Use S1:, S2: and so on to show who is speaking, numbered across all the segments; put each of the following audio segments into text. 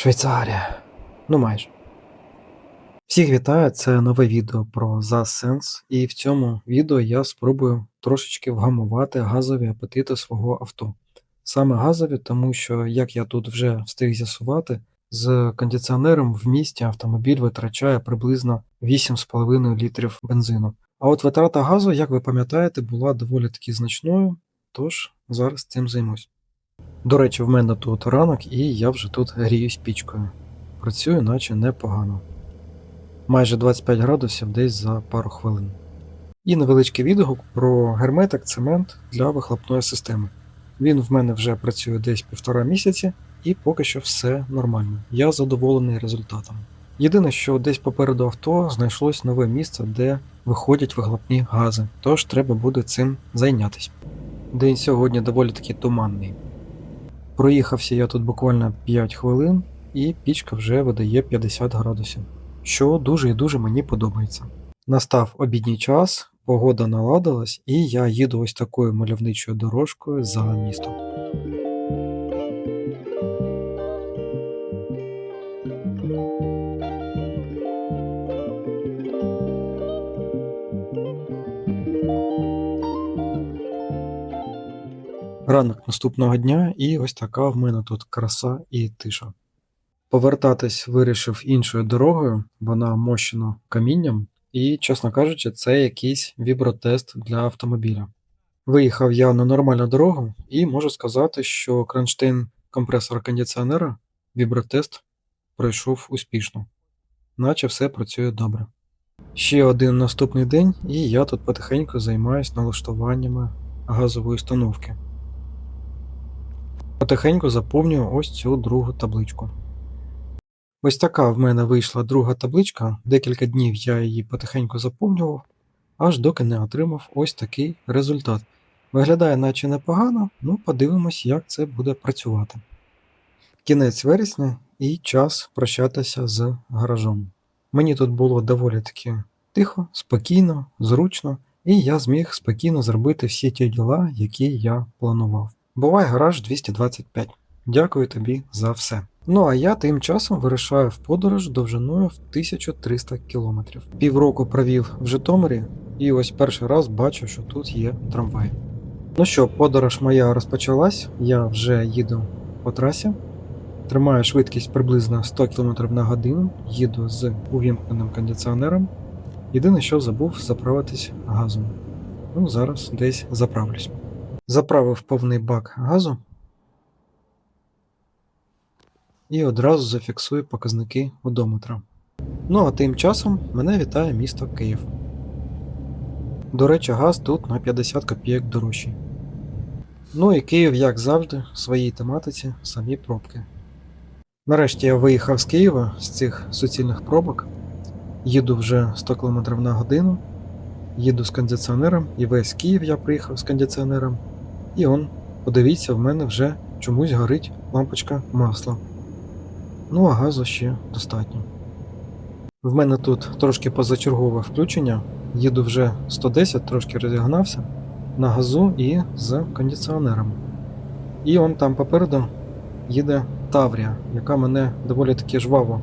S1: Швейцарія. Ну майже. Всіх вітаю, це нове відео про ZASense, і в цьому відео я спробую трошечки вгамувати газові апетити свого авто. Саме газові, тому що, як я тут вже встиг з'ясувати, з кондиціонером в місті автомобіль витрачає приблизно 8,5 літрів бензину. А от витрата газу, як ви пам'ятаєте, була доволі таки значною, тож зараз цим займусь. До речі, в мене тут ранок, і я вже тут гріюсь пічкою. Працюю, наче непогано. Майже 25 градусів десь за пару хвилин. І невеличкий відгук про герметик цемент для вихлопної системи. Він в мене вже працює десь півтора місяці, і поки що все нормально. Я задоволений результатом. Єдине, що десь попереду авто знайшлось нове місце, де виходять вихлопні гази, тож треба буде цим зайнятися. День сьогодні доволі таки туманний. Проїхався я тут буквально 5 хвилин, і пічка вже видає 50 градусів, що дуже і дуже мені подобається. Настав обідній час, погода наладилась, і я їду ось такою мальовничою дорожкою за містом. Ранок наступного дня, і ось така в мене тут краса і тиша. Повертатись вирішив іншою дорогою, вона мощена камінням, і, чесно кажучи, це якийсь вібротест для автомобіля. Виїхав я на нормальну дорогу і можу сказати, що кронштейн компресора кондиціонера вібротест пройшов успішно, наче все працює добре. Ще один наступний день, і я тут потихеньку займаюся налаштуваннями газової установки. Потихеньку заповнюю ось цю другу табличку. Ось така в мене вийшла друга табличка, декілька днів я її потихеньку заповнював, аж доки не отримав ось такий результат. Виглядає наче непогано, ну подивимось, як це буде працювати. Кінець вересня і час прощатися з гаражом. Мені тут було доволі таки тихо, спокійно, зручно, і я зміг спокійно зробити всі ті діла, які я планував. Бувай гараж 225. Дякую тобі за все. Ну а я тим часом вирушаю в подорож довжиною в 1300 кілометрів. Півроку провів в Житомирі, і ось перший раз бачу, що тут є трамвай. Ну що, подорож моя розпочалась, я вже їду по трасі. Тримаю швидкість приблизно 100 км на годину, їду з увімкненим кондиціонером. Єдине, що забув заправитись газом. Ну, зараз десь заправлюсь. Заправив повний бак газу і одразу зафіксую показники одометра. Ну а тим часом мене вітає місто Київ. До речі, газ тут на 50 копійок дорожчий. Ну і Київ, як завжди, в своїй тематиці самі пробки. Нарешті я виїхав з Києва з цих суцільних пробок, їду вже 100 км на годину, їду з кондиціонером, і весь Київ я приїхав з кондиціонером. І он, подивіться, в мене вже чомусь горить лампочка масла. Ну а газу ще достатньо. В мене тут трошки позачергове включення. Їду вже 110, трошки розігнався на газу і з кондиціонером. І он там попереду їде Таврія, яка мене доволі таки жваво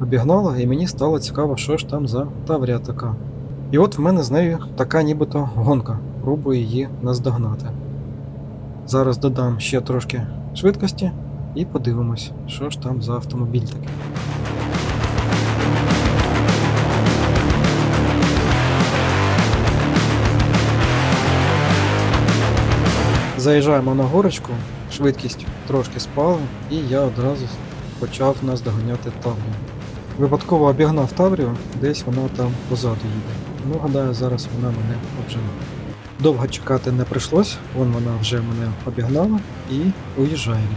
S1: обігнала, і мені стало цікаво, що ж там за Таврія така. І от в мене з нею така нібито гонка. Пробую її наздогнати. Зараз додам ще трошки швидкості і подивимось, що ж там за автомобіль такий. Заїжджаємо на горочку, швидкість трошки спала, і я одразу почав нас доганяти Таврію. Випадково обігнав Таврію, десь вона там позаду їде. Ну, гадаю, зараз вона мене обжене. Довго чекати не прийшлось, вон вона вже мене обігнала і уїжджає.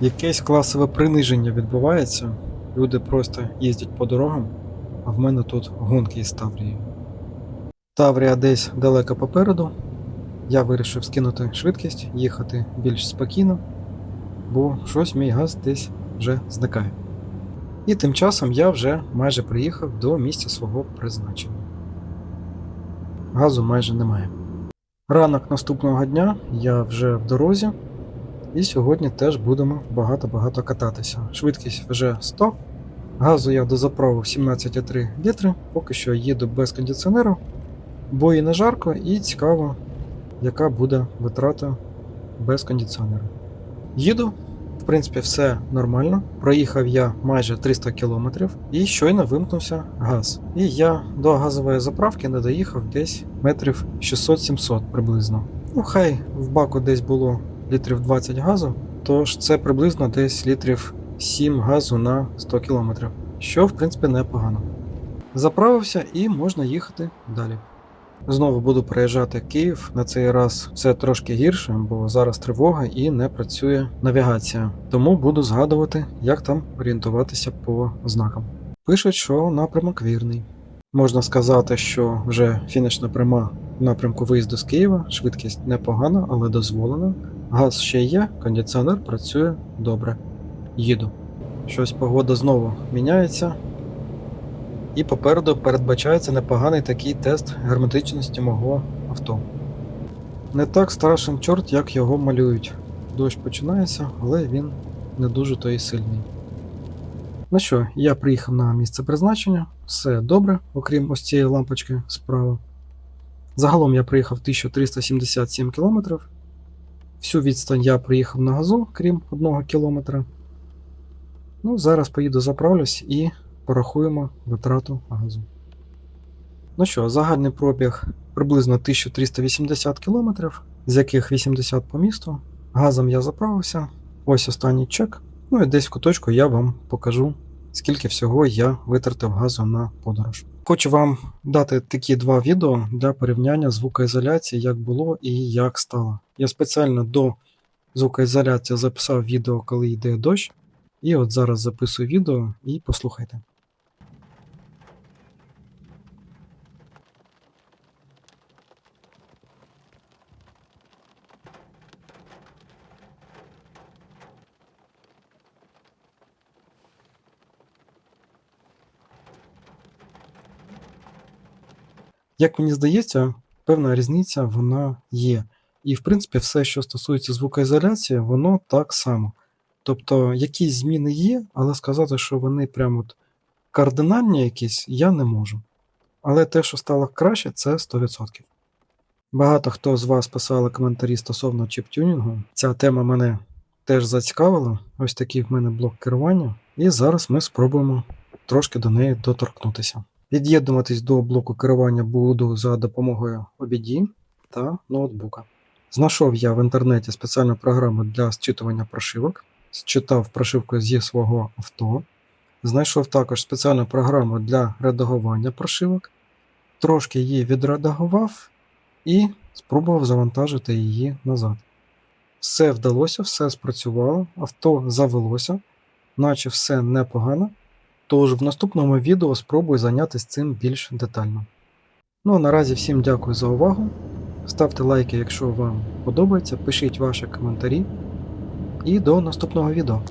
S1: Якесь класове приниження відбувається. Люди просто їздять по дорогам, а в мене тут гонки із Таврією. Таврія десь далеко попереду. Я вирішив скинути швидкість, їхати більш спокійно, бо щось мій газ десь вже зникає. І тим часом я вже майже приїхав до місця свого призначення. Газу майже немає. Ранок наступного дня я вже в дорозі, І сьогодні теж будемо багато-багато кататися. Швидкість вже 100. Газу я дозаправив 17,3 літри. Поки що їду без кондиціонеру, бо і не жарко, і цікаво, яка буде витрата без кондиціонера. Їду, в принципі, все нормально. Проїхав я майже 300 км і щойно вимкнувся газ. І я до газової заправки не доїхав десь метрів 600-700 приблизно. Ну, хай в баку десь було літрів 20 газу, тож це приблизно десь літрів 7 газу на 100 км, що в принципі непогано. Заправився і можна їхати далі. Знову буду проїжджати Київ. На цей раз все трошки гірше, бо зараз тривога і не працює навігація. Тому буду згадувати, як там орієнтуватися по знакам. Пишуть, що напрямок вірний. Можна сказати, що вже фінішна пряма в напрямку виїзду з Києва, швидкість непогана, але дозволена. Газ ще є, кондиціонер працює добре. Їду. Щось погода знову міняється. І попереду передбачається непоганий такий тест герметичності мого авто. Не так страшен чорт, як його малюють. Дощ починається, але він не дуже то і сильний. Ну що, я приїхав на місце призначення, все добре, окрім ось цієї лампочки справа. Загалом я приїхав 1377 км. Всю відстань я приїхав на газу, крім 1 км. Ну, зараз поїду заправлюсь і порахуємо витрату газу. Ну що, загальний пробіг приблизно 1380 км, з яких 80 по місту. Газом я заправився. Ось останній чек. Ну і десь в куточку я вам покажу, скільки всього я витратив газу на подорож. Хочу вам дати такі два відео для порівняння звукоізоляції, як було і як стало. Я спеціально до звукоізоляції записав відео, коли йде дощ. І от зараз записую відео і послухайте. Як мені здається, певна різниця вона є. І, в принципі, все, що стосується звукоізоляції, воно так само. Тобто якісь зміни є, але сказати, що вони прям от кардинальні якісь, я не можу. Але те, що стало краще, це 100%. Багато хто з вас писали коментарі стосовно чіп-тюнінгу. Ця тема мене теж зацікавила. Ось такий в мене блок керування. І зараз ми спробуємо трошки до неї доторкнутися. Від'єднуватись до блоку керування буду за допомогою OBD та ноутбука. Знайшов я в інтернеті спеціальну програму для зчитування прошивок, зчитав прошивку зі свого авто. Знайшов також спеціальну програму для редагування прошивок, трошки її відредагував і спробував завантажити її назад. Все вдалося, все спрацювало, авто завелося, наче все непогано. Тож в наступному відео спробую зайнятися цим більш детально. Ну а наразі всім дякую за увагу. Ставте лайки, якщо вам подобається, пишіть ваші коментарі. І до наступного відео.